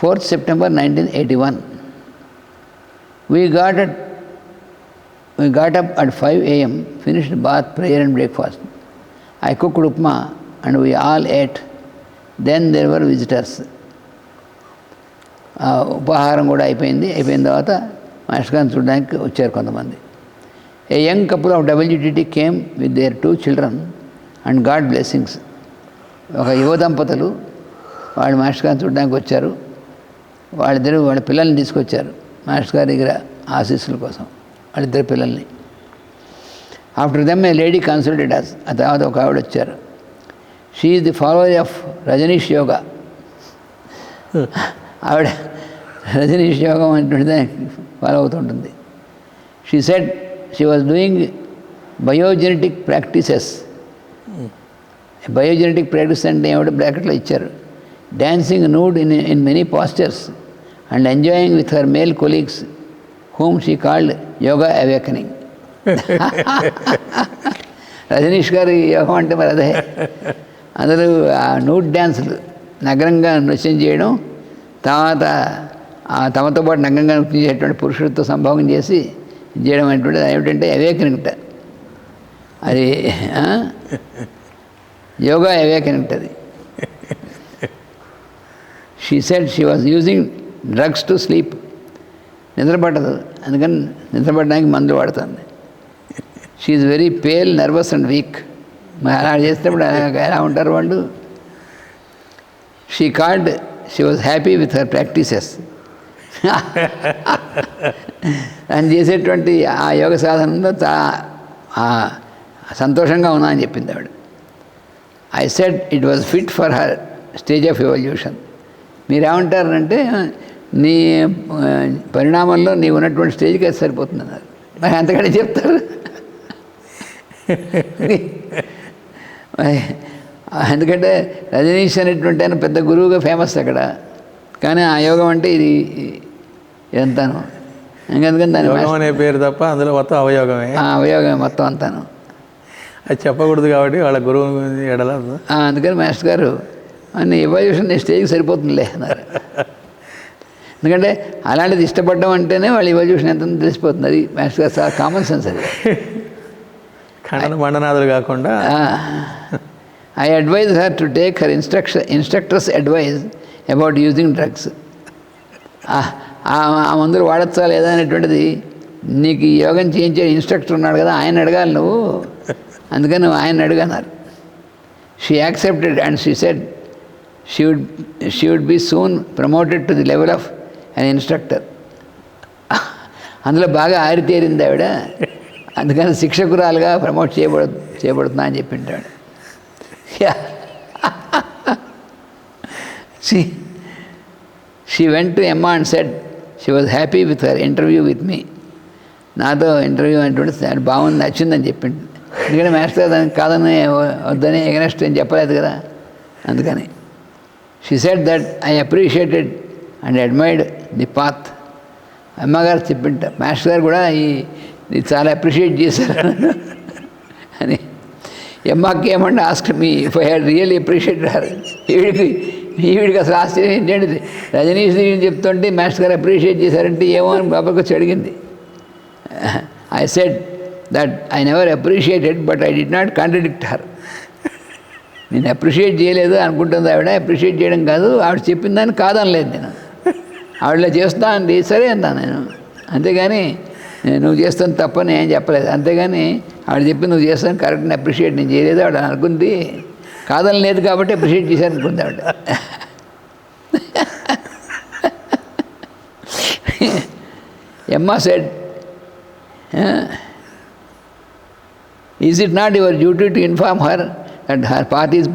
4th September 1981. We got at we got up at 5 a.m., finished bath, prayer and breakfast. I cooked upma and we all ate. Then there were visitors. Visitors ఉపహారం కూడా అయిపోయింది అయిపోయిన తర్వాత master గారిని చూడడానికి వచ్చారు కొంతమంది a young couple of WTT came with their two children and God blessings ఒక యువ దంపతులు వాళ్ళు మాస్టర్ గారిని చూడడానికి వచ్చారు వాళ్ళిద్దరు వాళ్ళ పిల్లల్ని తీసుకొచ్చారు మాస్టర్ గారి దగ్గర ఆశీస్సుల కోసం వాళ్ళిద్దరు పిల్లల్ని. After them a lady consulted us ఆ తర్వాత ఒక ఆవిడ వచ్చారు. She is the follower of Rajneesh yoga ఆవిడ రజనీష్ యోగం అంటుంటే ఫాలో అవుతుంటుంది. She said she was doing biogenetic practices biogenetic practice అంటే ఏమిటో బ్రాకెట్లో ఇచ్చారు. Dancing nude in in many pastures and enjoying with her male colleagues home she called yoga awakening Rajneesh గారి యోగం అంటే మరి అదే. అందరూ ఆ నూట్ డ్యాన్సులు నగరంగా నృత్యం చేయడం తర్వాత తమతో పాటు నగ్నంగా నృత్యం చేసేటువంటి పురుషులతో సంభోగం చేసి చేయడం అనేటువంటిది ఏమిటంటే అవేకనింగ్ అది యోగా అవేకనింగ్ అది she said she was using drugs to sleep నిద్రపట్టదు. అందుకని నిద్రపడడానికి మందులు వాడుతుంది. She very pale nervous and weak మరి అలా చేసినప్పుడు ఎలా- ఉంటారు వాళ్ళు? She called she was happy with her practices అని చేసేటువంటి ఆ యోగ సాధనలో చాలా సంతోషంగా ఉన్నా అని చెప్పింది ఆవిడ. I said it was fit for her stage of evolution మీరేమంటారంటే నీ పరిణామంలో నీవు ఉన్నటువంటి స్టేజ్కి అది సరిపోతుంది అన్నారు మరి అంతకంటే చెప్తారు. ఎందుకంటే రజనీష్ అనేటువంటి ఆయన పెద్ద గురువుగా ఫేమస్ అక్కడ. కానీ ఆ యోగం అంటే ఇది ఇదంతాను. ఇంకెందుకని దాని అనే పేరు తప్ప అందులో మొత్తం అవయోగమే. ఆ అవయోగం మొత్తం అంతాను. అది చెప్పకూడదు కాబట్టి వాళ్ళ గురువు ఎడల. అందుకని మాస్టర్ గారు అన్ని ఎవల్యూషన్ నీ స్టేజ్కి సరిపోతుందిలే అన్నారు. ఎందుకంటే అలాంటిది ఇష్టపడడం అంటేనే వాళ్ళ ఎవల్యూషన్ ఎంత తెలిసిపోతుంది. అది మాస్టర్ చాలా కామన్ సెన్స్ అది. ఖండన మండనాదులు కాకుండా I advise her to take her instruction instructors advise about using drugs ఆ మందులు వాడచ్చా లేదా అనేటువంటిది నీకు యోగం చేయించే ఇన్స్ట్రక్టర్ ఉన్నాడు కదా ఆయన అడగాలి నువ్వు. అందుకని నువ్వు ఆయన అడగన్నారు she accepted and she said she would she would be soon promoted to the level of an instructor అందులో బాగా ఆరితేరింది ఆవిడ. అందుకని శిక్షకురాలుగా ప్రమోట్ చేయబడు చేయబడుతున్నా అని చెప్పింటాడు. She she went to Emma and said she was happy with her interview with me నాతో interview అంటే బాగుంది నచ్చిందని చెప్పింది. ఎందుకంటే మాస్టర్ దానికి కాదని వద్దని ఎగనెస్ట్ అని చెప్పలేదు కదా. అందుకని. She said that I appreciated and admired the path అమ్మగారు చెప్పింట మాస్టర్ గారు కూడా ఈ చాలా అప్రిషియేట్ చేశారు. అని. ఎమ్మకి ఏమంటే ask me if I had really appreciate ఈవిడికి ఈవిడికి అసలు ఆశ్చర్యం ఏంటంటే రజనీష్ గురించి చెప్తుంటే మాస్టర్ గారు అప్రిషియేట్ చేశారంటే ఏమో అని బాబాకి వచ్చి అడిగింది. I said that I never appreciated but I did not contradict her నేను అప్రిషియేట్ చేయలేదు అనుకుంటుంది ఆవిడ. అప్రిషియేట్ చేయడం కాదు ఆవిడ చెప్పిన దాన్ని కాదనలేదు నేను. ఆవిడలో చేస్తా అండి సరే అన్నా నేను. అంతేగాని నువ్వు చేస్తాను తప్పని ఏం చెప్పలేదు. అంతేగాని ఆవిడ చెప్పి నువ్వు చేస్తాను కరెక్ట్ని అప్రిషియేట్ నేను చేయలేదు. ఆవిడ అనుకుంది కాదని లేదు కాబట్టి అప్రిషియేట్ చేశాను అనుకుంది ఆవిడ. Emma said is it not your duty to inform her that her part is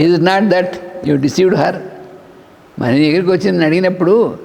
is it not that you deceived her మన దగ్గరికి వచ్చి నన్ను అడిగినప్పుడు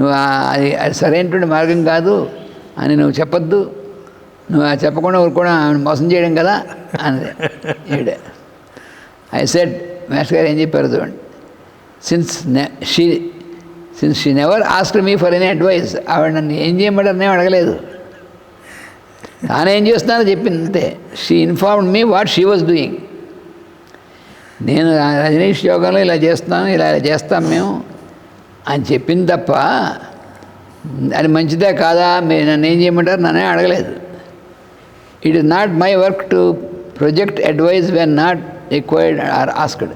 నువ్వు అది అది సరైనటువంటి మార్గం కాదు అని నువ్వు చెప్పొద్దు. నువ్వు ఆ చెప్పకుండా ఊరుకోవడం ఆమెను మోసం చేయడం కదా? అన్నది. ఈవిడ. ఐ సెడ్ మాస్టర్ గారు ఏం చెప్పారు చూడండి. Since she since she never ask me for any advice ఆవిడ నన్ను ఏం చేయమంటారు నేను అడగలేదు. తాను ఏం చేస్తున్నానో చెప్పింది అంతే. She informed me what she was doing నేను రజనీష్ యోగంలో ఇలా చేస్తున్నాను ఇలా ఇలా చేస్తాం మేము అని చెప్పింది తప్ప అది మంచిదే కాదా? మీరు నన్ను ఏం చేయమంటారు? నన్నే అడగలేదు. It is not my work to project advise when not required or asked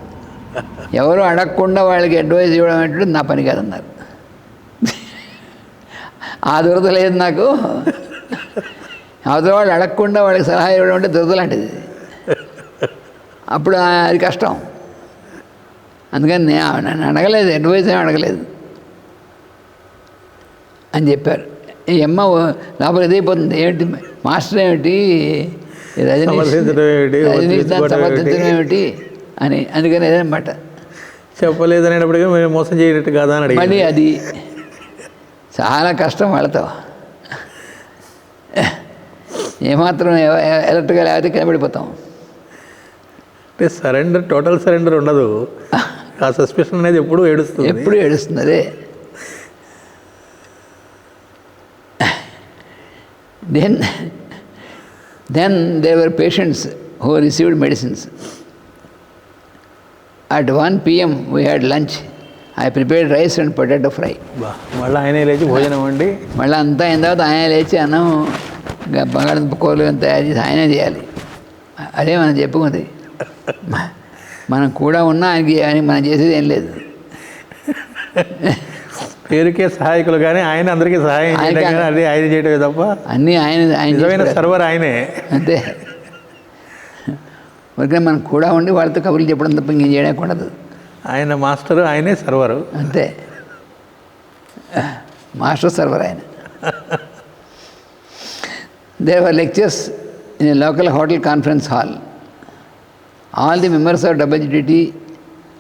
ఎవరు అడగకుండా వాళ్ళకి అడ్వైస్ ఇవ్వడం అంటే నా పని కాదన్నారు. ఆ దురద లేదు నాకు. అవతల వాళ్ళు అడగకుండా వాళ్ళకి సలహా ఇవ్వడం అంటే దురద లాంటిది. అప్పుడు అది కష్టం. అందుకని నేను నన్ను అడగలేదు అడ్వైస్ ఏమి అడగలేదు. అని చెప్పారు. ఈ అమ్మ లోపల ఇదైపోతుంది ఏమిటి మాస్టర్ ఏమిటి? సమర్థించడం ఏమిటి? అని అందుకని అదనమాట చెప్పలేదు అనేటప్పటికీ మేము మోసం చేయనట్టు కాదా అని మళ్ళీ అది చాలా కష్టం వాళ్ళతో. ఏమాత్రం ఎలర్ట్గా లేకపోతే కనబడిపోతాం అంటే సరెండర్ టోటల్ సరెండర్ ఉండదు. ఆ సస్పెషన్ అనేది ఎప్పుడూ ఏడుస్తుంది. ఎప్పుడు ఏడుస్తుంది అదే. Then then there were patients who received medicines at one PM we had lunch I prepared rice and potato fry మళ్ళీ ఆయనే లేచి భోజనం వండి. మళ్ళీ అంతా అయిన తర్వాత ఆయన లేచి అన్నం బంగాళదుంప కూరలు తయారు చేసి ఆయనే చేయాలి. అదే మనం చెప్పుకుంది. మనం కూడా ఉన్నా ఆయనకి అని మనం చేసేది ఏం లేదు. పేరుకే సహాయకులు కానీ ఆయన అందరికీ సహాయం చేయడం అది ఆయన చేయడమే తప్ప అన్నీ ఆయన ఆయన నిజమైన. సర్వర్ ఆయనే. అంతే. ఊరికే మనం కూడా ఉండి వాళ్ళతో కబుర్లు చెప్పడం తప్ప ఇంకేం చేయడం కూడదు ఆయన మాస్టర్ ఆయనే సర్వరు. అంతే. మాస్టర్ సర్వర్ ఆయన. there were lectures in a local hotel conference hall all the members of WDT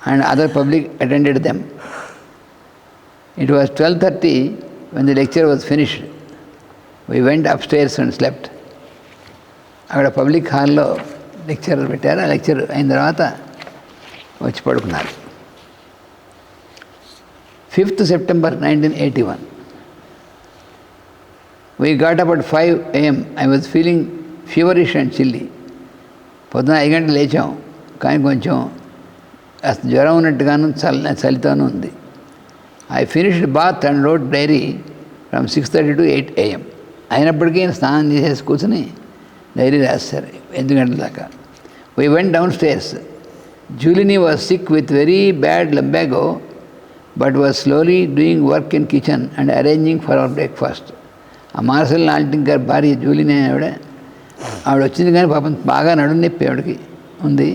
and other public attended them it was twelve thirty when the lecture was finished we went upstairs and slept అక్కడ public హాల్లో lecture పెట్టారు ఆ lecture అయిన తర్వాత వచ్చి పడుకున్నారు fifth September nineteen eighty one we got about five AM I was feeling feverish and chilly పొద్దున ఐదు గంటలు లేచాం. కానీ కొంచెం కాస్త జ్వరం ఉన్నట్టుగాను చల్ల చలితోనూ ఉంది. I finished bath and wrote diary from six thirty to eight AM అయినప్పటికీ స్నానం చేసేసి కూర్చుని డైరీ రాస్తారు ఎనిమిది గంటల దాకా. We went downstairs Julini was sick with very bad lumbago but was slowly doing work in kitchen and arranging for our breakfast ఆ morsel నాల్టింగ్ గారి భార్య జూలిని ఆవిడ. ఆవిడ వచ్చింది కానీ పాపం బాగా నడు నొప్పి ఆవిడకి ఉంది.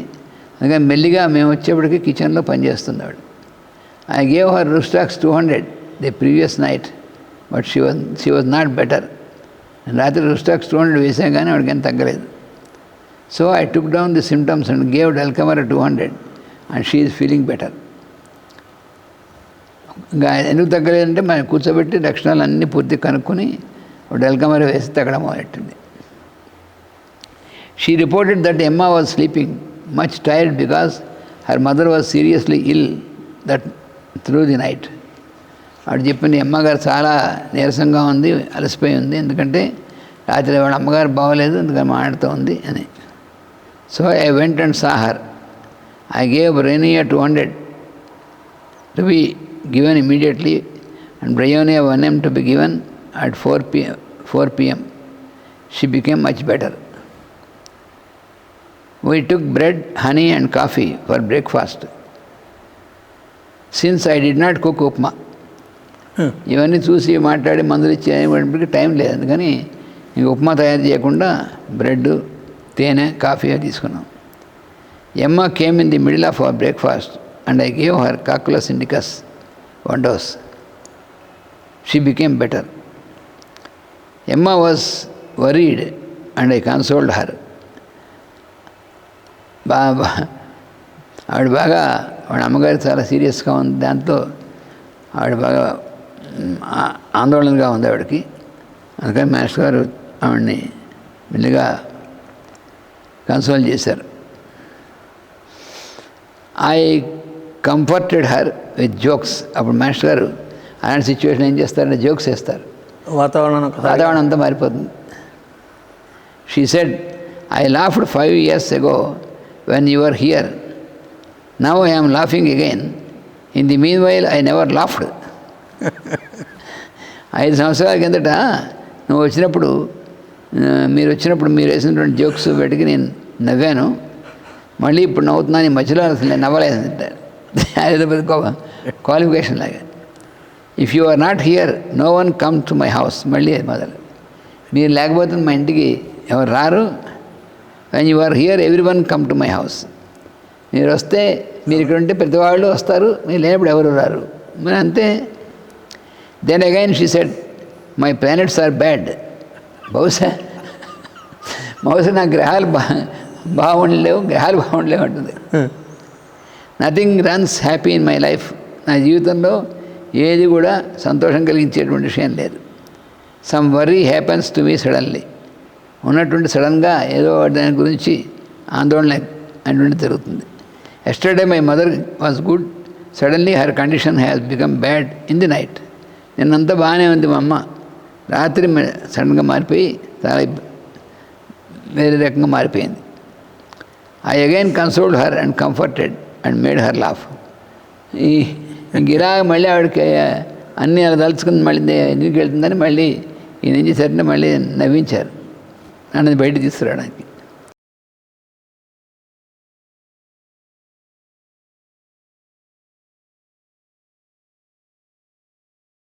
అందుకని మెల్లిగా మేము వచ్చేప్పటికి కిచెన్లో పనిచేస్తుంది ఆవిడ. I gave her rhus tox two hundred the previous night but she was she was not better. రాత్రి రుస్టాక్స్ టూ హండ్రెడ్ వేసాం కానీ ఆవిడకి ఏం తగ్గలేదు. So I took down the symptoms and gave dulcamara two hundred and she is feeling better. ఇంకా ఎందుకు తగ్గలేదంటే మనం కూర్చోబెట్టి లక్షణాలు అన్నీ పూర్తి కనుక్కొని డెల్కమర వేసి తగ్గడం మొదలెట్టింది. She reported that Emma was sleeping much tired because her mother was seriously ill that through the night ఆవిడ చెప్పింది అమ్మగారు చాలా నీరసంగా ఉంది అలసిపోయి ఉంది ఎందుకంటే రాత్రి వాళ్ళ అమ్మగారు బాగోలేదు అందుకని మాట్లాడుతూ ఉంది అని. So I went and saw her I gave renia two hundred to be given immediately and bryonia one M to be given at four P four PM she became much better We took bread, honey, and coffee for breakfast. Since I did not cook upma, ఇవన్నీ చూసి మాట్లాడి మందులు ఇచ్చేటప్పటికి time లేదు. అందుకని ఇంక ఉప్మా తయారు చేయకుండా bread తేనె కాఫీ తీసుకున్నాం. Emma came in the middle of our breakfast and I gave her cocculus indicus one dose she became better Emma was worried and I consoled her బా బా- ఆవిడ బాగా ఆవిడ అమ్మగారు చాలా సీరియస్గా ఉంది. దాంతో ఆవిడ బాగా ఆందోళనగా ఉంది ఆవిడకి. అందుకని మాస్టర్ గారు ఆవిడని మెల్లిగా కన్సోల్ చేశారు. I comforted her with jokes అప్పుడు మాస్టర్ గారు అలాంటి సిచ్యువేషన్ ఏం చేస్తారంటే జోక్స్ వేస్తారు. వాతావరణం వాతావరణం అంతా మారిపోతుంది. She said I laughed five years ago when you are here now I'm laughing again in the meanwhile I never laughed ఐదు సంవత్సరాల కిందట నువ్వు వచ్చినప్పుడు మీరు వచ్చినప్పుడు మీరు వేసినటువంటి జోక్స్ పెట్టుకి నేను నవ్వాను. మళ్ళీ ఇప్పుడు నవ్వుతున్నాను మధ్యలో అసలు నేను నవ్వలేదు అదే పెద్ద క్వాలిఫికేషన్ లాగా. If you are not here no one come to my house మళ్ళీ మొదలు. మీరు లేకపోతే మా ఇంటికి ఎవరు రారు? When you are here everyone come to my house మీరు వస్తే మీరు ఇక్కడ ఉంటే ప్రతి వాళ్ళు వస్తారు. మీరు లేనప్పుడు ఎవరు రారు? మరి అంతే. Then again she said my planets are bad బహుశా బహుశా నా గ్రహాలు బా బాగుండలేవు గ్రహాలు బాగుండలేవు అంటుంది. Nothing runs happy in my life నా జీవితంలో ఏది కూడా సంతోషం కలిగించేటువంటి విషయం లేదు. Some worry happens to me suddenly ఉన్నటువంటి సడన్గా ఏదో దాని గురించి ఆందోళన అటువంటి జరుగుతుంది. Yesterday my mother was good suddenly her condition has become bad in the night నిన్నంతా బాగానే ఉంది మా అమ్మ. రాత్రి సడన్గా మారిపోయి చాలా వేరే రకంగా మారిపోయింది. I again consoled her and comforted and made her laugh ఈ గిరా మళ్ళీ ఆవిడకి అన్నీ అలా తలుచుకుని మళ్ళీ ఎందుకు వెళ్తుందని మళ్ళీ ఈయన ఏం చేశారంటే మళ్ళీ నవ్వించారు. నన్ను బయట తీసుకురావడానికి.